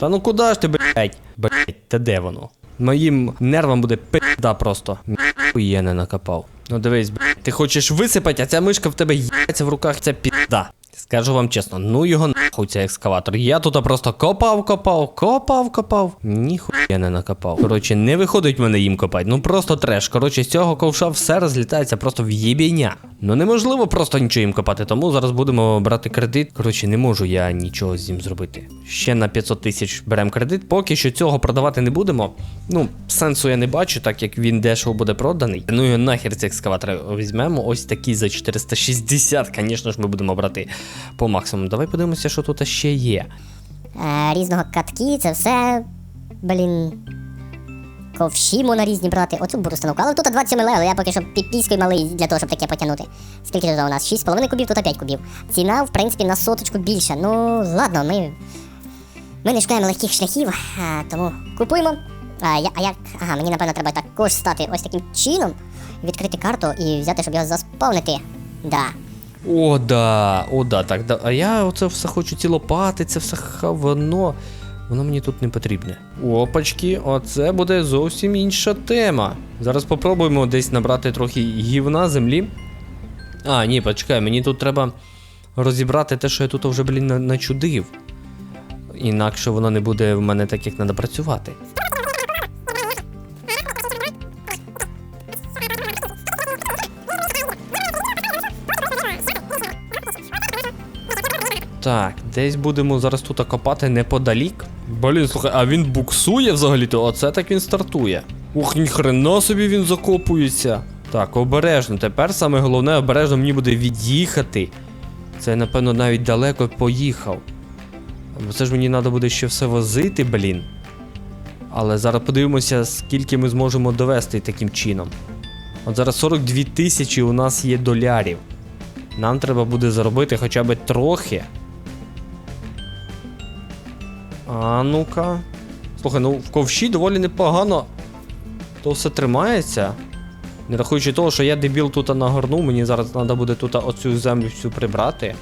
Та ну куди ж ти, блять? Блять, та де воно? Моїм нервам буде пи***да просто. Я не накопав. Ну дивись, блять, ти хочеш висипати, а ця мишка в тебе їбається в руках, ця пізда. Скажу вам чесно, ну його нахуй цей екскаватор. Я тут просто копав, копав, копав, копав. Ніхуя не накопав. Коротше, не виходить мене їм копати. Ну просто треш. Коротше, з цього ковша все розлітається просто в єбіння. Ну неможливо просто нічого їм копати, тому зараз будемо брати кредит. Коротше, не можу я нічого з ним зробити. Ще на 500 тисяч беремо кредит. Поки що цього продавати не будемо. Ну, сенсу я не бачу, так як він дешево буде проданий. Ну і нахер ці екскаватори візьмемо. Ось такі за 460, звісно ж, ми будемо брати по максимуму. Давай подивимося, що тут ще є. Е, різного катки, це все. Блін. Ковші можна різні брати. Оцю буду установку. Але тут 27 левел, я поки що піпіською малий для того, щоб таке потягнути. Скільки тут у нас? 6,5 кубів, тут 5 кубів. Ціна, в принципі, на соточку більша. Ну, ладно, ми. Ми не шукаємо легких шляхів, а, тому купуємо. А, я, а як. Ага, мені напевно треба також стати ось таким чином, відкрити карту і взяти, щоб його заспавнити. Да. О, да, о, да, так. Да. А я оце все хочу ці лопати, це все хавано. Воно мені тут не потрібне. Опачки, оце буде зовсім інша тема. Зараз попробуємо десь набрати трохи гівна землі. А, ні, почекай, мені тут треба розібрати те, що я тут вже, блін, начудив. Інакше воно не буде в мене так, як треба працювати. Так, десь будемо зараз тут копати неподалік. Блін, слухай, а він буксує взагалі-то, оце так він стартує. Ух, ніхрена собі він закопується. Так, обережно. Тепер саме головне обережно мені буде від'їхати. Це, напевно, навіть далеко поїхав. Бо це ж мені треба буде ще все возити, блін. Але зараз подивимося, скільки ми зможемо довести таким чином. От зараз 42 тисячі у нас є долярів. Нам треба буде заробити хоча б трохи. А ну-ка. Слухай, ну в ковші доволі непогано. То все тримається. Не рахуючи того, що я дебіл тут нагорнув, мені зараз треба буде тут оцю землю всю прибрати.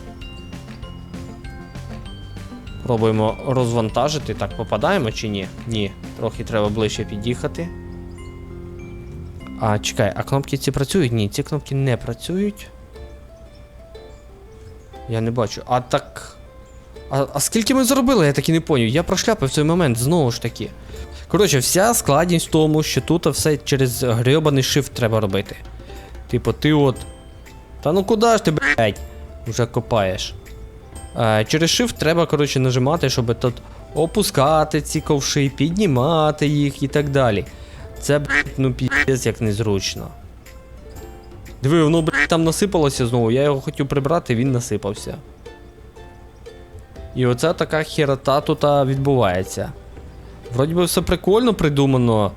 Пробуємо розвантажити. Так, попадаємо чи ні? Ні. Трохи треба ближче під'їхати. А, чекай, а кнопки ці працюють? Ні, ці кнопки не працюють. Я не бачу. А так. А, а скільки ми заробили, я так і не поняв. Я прошляпив цей момент знову ж таки. Коротше, вся складність в тому, що тут все через грьобаний shift треба робити. Типу, ти от. Та ну куди ж ти, блядь, вже копаєш. Е, через shift треба, коротше, нажимати, щоб тут опускати ці ковши, піднімати їх і так далі. Це, блядь, ну піздець як незручно. Диви, воно, блядь, там насипалося знову. Я його хотів прибрати, він насипався. І оця така херота тут відбувається. Вроді би все прикольно придумано.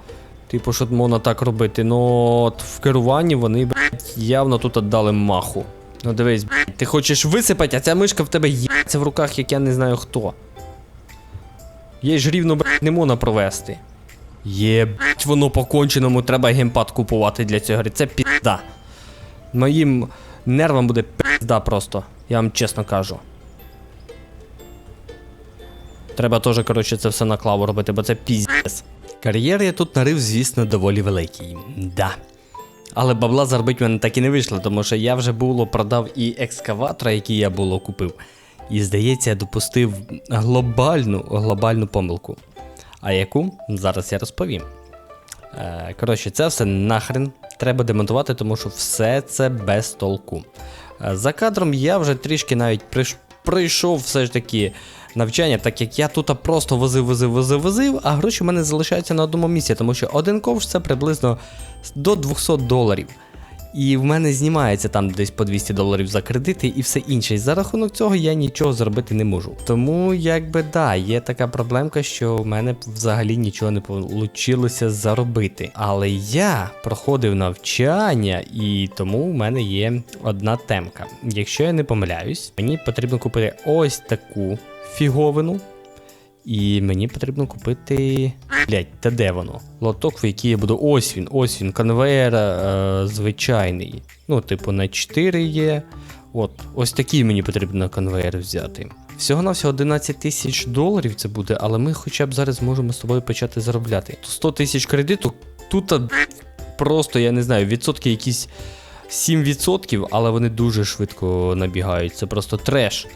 Типу, що можна так робити, но от в керуванні вони, блядь, явно тут віддали маху. Ну дивись, блядь, ти хочеш висипати, а ця мишка в тебе їбається в руках, як я не знаю хто. Їй ж рівно, блядь, не можна провести. Єбать, воно по конченому треба геймпад купувати для цього гри. Це пізда. Моїм нервам буде пизда просто, я вам чесно кажу. Треба теж, коротше, це все на клаву робити, бо це піздець. Кар'єр я тут нарив, звісно, доволі великий. Да. Але бабла заробити в мене так і не вийшло, тому що я вже було продав і екскаватора, який я було купив. І здається, я допустив глобальну глобальну помилку. А яку? Зараз я розповім. Е, Коротше, це все нахрен треба демонтувати, тому що все це без толку. Е, За кадром я вже трішки навіть приш... пройшов все ж таки навчання, так як я тут просто возив, возив, возив, возив, а гроші в мене залишаються на одному місці, тому що один ковш це приблизно до 200 доларів. І в мене знімається там десь по 200 доларів за кредити і все інше. І за рахунок цього я нічого зробити не можу. Тому, якби да, є така проблемка, що в мене взагалі нічого не вийшло заробити. Але я проходив навчання, і тому в мене є одна темка. Якщо я не помиляюсь, мені потрібно купити ось таку фіговину. І мені потрібно купити. Блять, та де воно? Лоток, в який я буду. Ось він, ось він, конвейер е, звичайний. Ну, типу, на 4 є. От, ось такий мені потрібно конвейер взяти. Всього на всього 11 тисяч доларів це буде, але ми хоча б зараз можемо з тобою почати заробляти. 100 тисяч кредиту, тут просто, я не знаю, відсотки якісь 7%, але вони дуже швидко набігають. Це просто треш.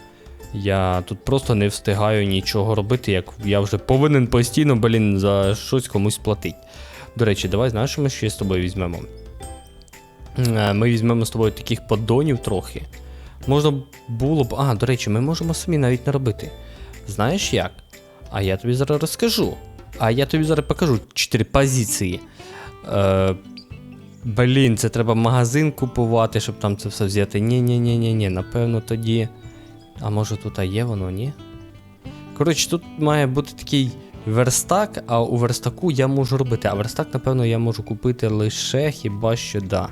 Я тут просто не встигаю нічого робити, як я вже повинен постійно, блін, за щось комусь платити. До речі, давай знаєш, що ми ще з тобою візьмемо. Е, Ми візьмемо з тобою таких поддонів трохи. Можна було б. А, до речі, ми можемо самі навіть наробити. Знаєш як? А я тобі зараз розкажу. А я тобі зараз покажу 4 позиції. Е, блін, це треба магазин купувати, щоб там це все взяти. Ні-ні-ні-ні-ні, напевно, тоді. А може тут є воно, ні? Коротше, тут має бути такий верстак, а у верстаку я можу робити. А верстак, напевно, я можу купити лише хіба що да.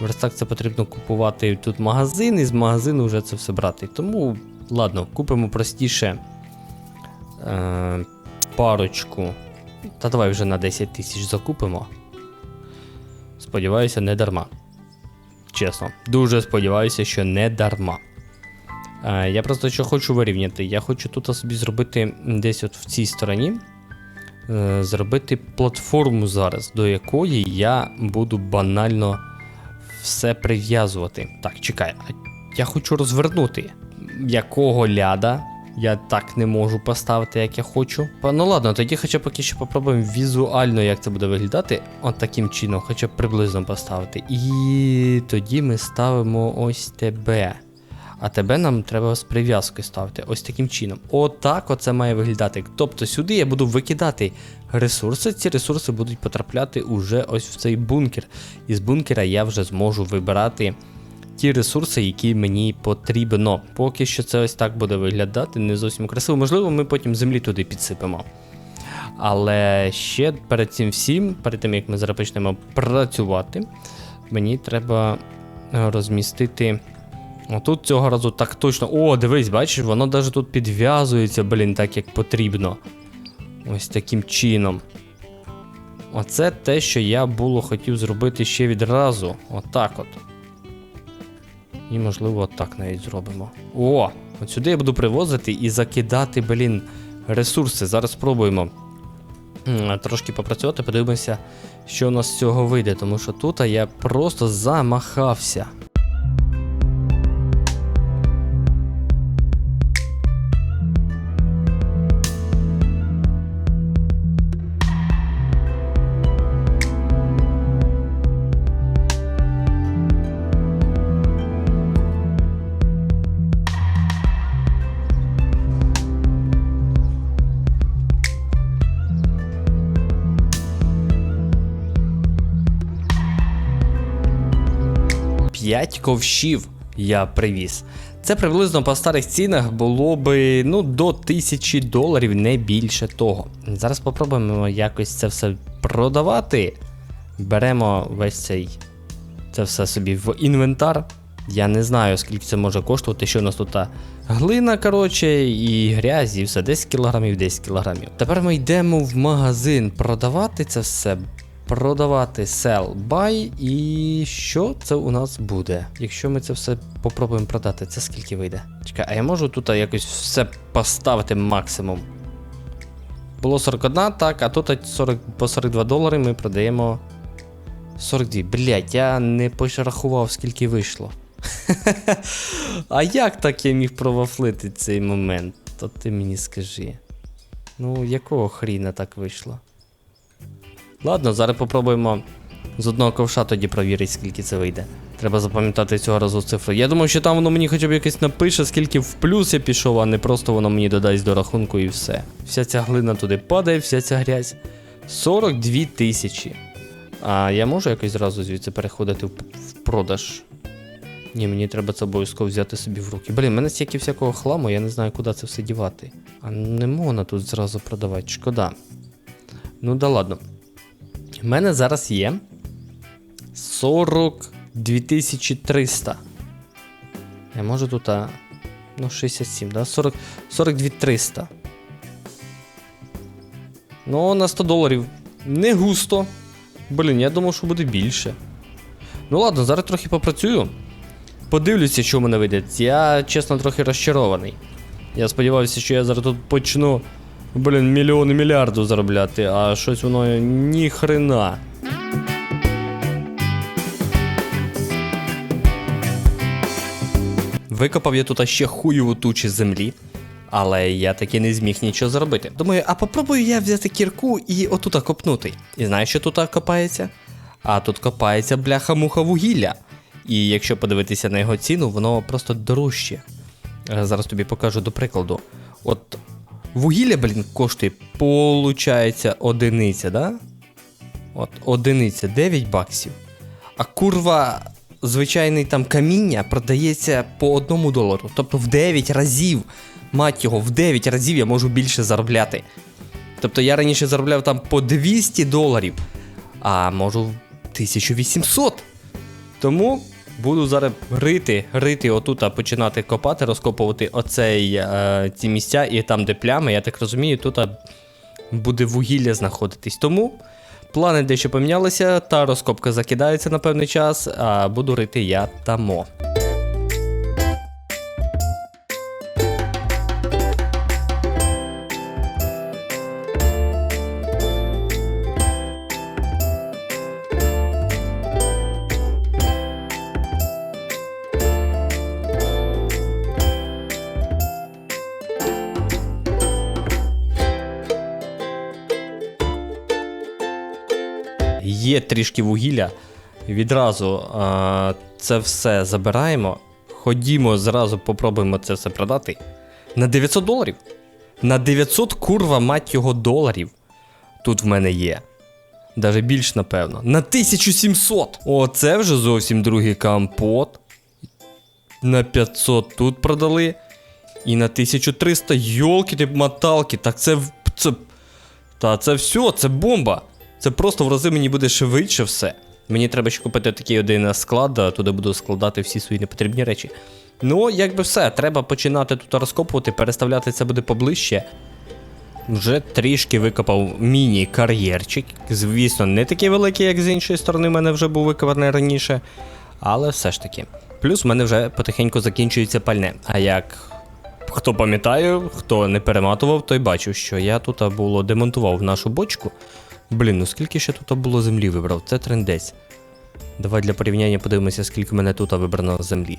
Верстак це потрібно купувати тут магазин, і з магазину вже це все брати. Тому, ладно, купимо простіше е, парочку. Та давай вже на 10 тисяч закупимо. Сподіваюся, не дарма. Чесно, дуже сподіваюся, що не дарма. Я просто що хочу вирівняти. Я хочу тут собі зробити десь от в цій стороні. е, Зробити платформу зараз, до якої я буду банально все прив'язувати. Так, чекай, я хочу розвернути. Якого ляда? Я так не можу поставити, як я хочу. Ну ладно, тоді хоча поки що попробуємо візуально, як це буде виглядати. От таким чином, хоча б приблизно поставити. І тоді ми ставимо ось тебе. А тебе нам треба з прив'язкою ставити. Ось таким чином. Отак оце має виглядати. Тобто сюди я буду викидати ресурси. Ці ресурси будуть потрапляти уже ось в цей бункер. І з бункера я вже зможу вибирати ті ресурси, які мені потрібно. Поки що це ось так буде виглядати, не зовсім красиво. Можливо, ми потім землі туди підсипемо. Але ще перед цим всім, перед тим як ми зараз почнемо працювати, мені треба е, розмістити. Отут цього разу так точно. О, дивись, бачиш, воно навіть тут підв'язується, блін, так як потрібно. Ось таким чином. Оце те, що я було хотів зробити ще відразу. Отак от. І, можливо, отак навіть зробимо. О! От сюди я буду привозити і закидати, блін, ресурси. Зараз спробуємо трошки попрацювати, подивимося, що у нас з цього вийде, тому що тут я просто замахався. П'ять ковшів я привіз. Це приблизно по старих цінах було би ну, до 1000 доларів, не більше того. Зараз попробуємо якось це все продавати. Беремо весь цей це все собі в інвентар. Я не знаю, скільки це може коштувати, що у нас тут глина, коротше, і грязь, і все 10 кілограмів, 10 кілограмів. Тепер ми йдемо в магазин продавати це все. Продавати sell buy і що це у нас буде? Якщо ми це все попробуємо продати, це скільки вийде? Чекай, а я можу тут якось все поставити максимум. Було 41, так, а тут 40, по 42 долари ми продаємо 42. Блять, я не порахував, скільки вийшло. а як так я міг провафлити цей момент? То ти мені скажи. Ну, якого хріна так вийшло? Ладно, зараз попробуємо з одного ковша тоді провірити, скільки це вийде. Треба запам'ятати цього разу цифру. Я думаю, що там воно мені хоча б якось напише, скільки в плюс я пішов, а не просто воно мені додасть до рахунку і все. Вся ця глина туди падає, вся ця грязь. 42 тисячі. А я можу якось зразу звідси переходити в, продаж? Ні, мені треба це обов'язково взяти собі в руки. Блін, в мене стільки всякого хламу, я не знаю, куди це все дівати. А не можна тут зразу продавати, шкода. Ну да ладно. У мене зараз є 42 300. Я можу тут. А... Ну, 67, да? 40, 42 300. Ну, на 100 доларів. Не густо. Блін, я думав, що буде більше. Ну ладно, зараз трохи попрацюю. Подивлюся, що в мене вийде. Я, чесно, трохи розчарований. Я сподівався, що я зараз тут почну, блін, мільйони мільярду заробляти, а щось воно ні хрена. Викопав я тут ще хуйову тучі землі, але я таки не зміг нічого зробити. Думаю, а попробую я взяти кірку і отута копнути. І знаєш, що тут копається? А тут копається бляха-муха вугілля. І якщо подивитися на його ціну, воно просто дорожче. Е, Зараз тобі покажу до прикладу. От вугілля, блін, коштує, получається, одиниця, да? От, одиниця 9 баксів. А курва, звичайний там каміння продається по одному долару. Тобто в 9 разів, мать його, в 9 разів я можу більше заробляти. Тобто я раніше заробляв там по 200 доларів, а можу 1800. Тому буду зараз рити, рити отут, починати копати, розкопувати оцей, е, ці місця, і там, де плями, я так розумію, тут буде вугілля знаходитись. Тому плани дещо помінялися, та розкопка закидається на певний час, а буду рити я тамо. Є трішки вугілля. Відразу а, це все забираємо. Ходімо, зразу попробуємо це все продати. На 900 доларів. На 900 курва, мать його доларів. Тут в мене є. Даже більш, напевно. На 1700! О, це вже зовсім другий компот. На 500 тут продали. І на 1300 йолки ти моталки. Так це. це. Та це все, це бомба. Це просто в рази мені буде швидше все. Мені треба ще купити такий один склад, туди буду складати всі свої непотрібні речі. Ну, якби все, треба починати тут розкопувати, переставляти це буде поближче. Вже трішки викопав міні-кар'єрчик. Звісно, не такий великий, як з іншої сторони, в мене вже був викопаний раніше. Але все ж таки. Плюс в мене вже потихеньку закінчується пальне. А як хто пам'ятає, хто не перематував, той бачив, що я тут було демонтував нашу бочку. Блін, ну скільки ще тут було землі вибрав? Це трендець. Давай для порівняння подивимося, скільки мене тут вибрано землі.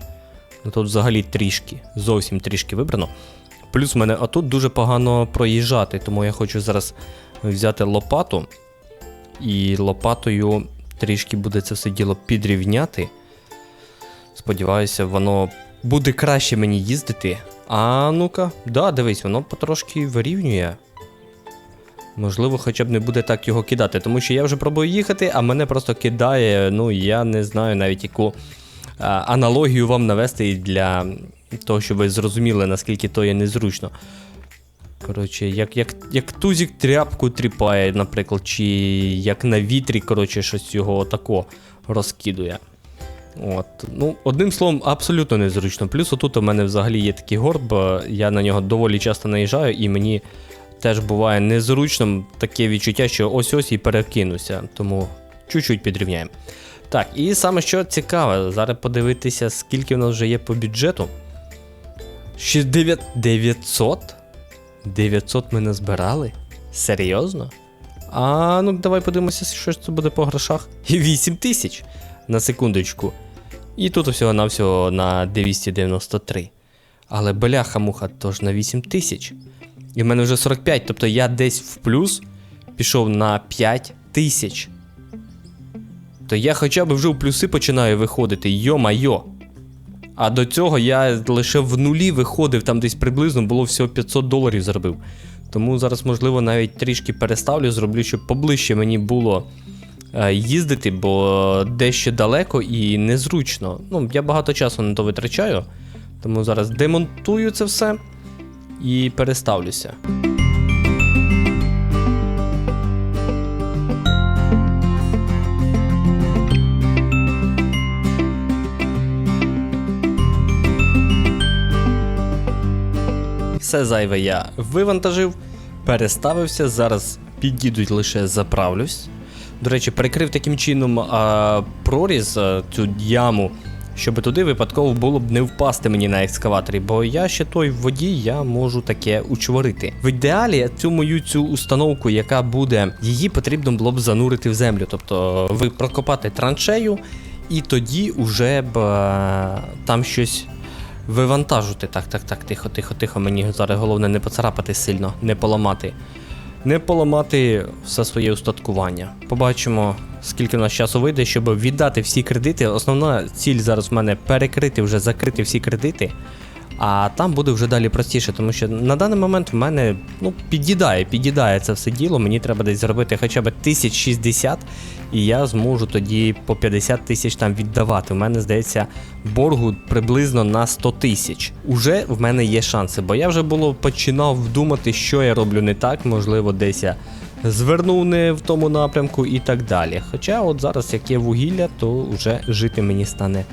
Ну тут взагалі трішки, зовсім трішки вибрано. Плюс мене отут дуже погано проїжджати, тому я хочу зараз взяти лопату. І лопатою трішки буде це все діло підрівняти. Сподіваюся, воно буде краще мені їздити. А ну-ка, да, дивись, воно потрошки вирівнює. Можливо, хоча б не буде так його кидати, тому що я вже пробую їхати, а мене просто кидає. Ну, я не знаю навіть яку а, аналогію вам навести для того, щоб ви зрозуміли, наскільки то є незручно. Коротше, як, як, як тузік тряпку тріпає, наприклад, чи як на вітрі, коротше, щось його отако розкидує. От. Ну, одним словом, абсолютно незручно. Плюс отут у мене взагалі є такий горб, я на нього доволі часто наїжджаю, і мені теж буває незручно таке відчуття, що ось-ось і перекинуся. Тому чуть-чуть підрівняємо. Так, і саме що цікаве, зараз подивитися, скільки в нас вже є по бюджету. Ще 9... 900? 900 ми назбирали? Серйозно? А ну давай подивимося, що ж це буде по грошах. 8 тисяч на секундочку. І тут всього-навсього на 293. Але бляха-муха, тож на 8 тисяч. І в мене вже 45, тобто я десь в плюс пішов на 5 тисяч. То я хоча б вже в плюси починаю виходити, йо-майо. А до цього я лише в нулі виходив, там десь приблизно було всього 500 доларів заробив. Тому зараз, можливо, навіть трішки переставлю, зроблю, щоб поближче мені було е, їздити, бо дещо далеко і незручно. Ну, я багато часу на то витрачаю, тому зараз демонтую це все і переставлюся. Все зайве я вивантажив, переставився. Зараз під'їдуть лише заправлюсь. До речі, перекрив таким чином а, проріз, а, цю яму щоб туди випадково було б не впасти мені на екскаваторі, бо я ще той в воді, я можу таке учворити. В ідеалі цю мою цю установку, яка буде, її потрібно було б занурити в землю. Тобто ви прокопати траншею, і тоді уже б е, там щось вивантажити. Так, так, так, тихо, тихо, тихо. Мені зараз головне не поцарапати сильно, не поламати. Не поламати все своє устаткування. Побачимо, скільки в нас часу вийде, щоб віддати всі кредити. Основна ціль зараз в мене перекрити, вже закрити всі кредити. А там буде вже далі простіше, тому що на даний момент в мене ну, під'їдає, під'їдає це все діло. Мені треба десь зробити хоча б 1060, і я зможу тоді по 50 тисяч там віддавати. У мене здається боргу приблизно на 100 тисяч. Уже в мене є шанси, бо я вже було починав думати, що я роблю не так, можливо, десь я звернув не в тому напрямку і так далі. Хоча, от зараз, як є вугілля, то вже жити мені стане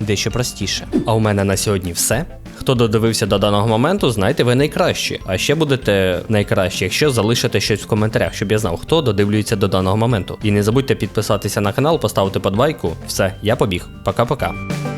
дещо простіше. А у мене на сьогодні все. Хто додивився до даного моменту, знайте ви найкращі. А ще будете найкращі, якщо залишите щось в коментарях, щоб я знав, хто додивлюється до даного моменту. І не забудьте підписатися на канал, поставити подбайку. Все, я побіг. Пока-пока.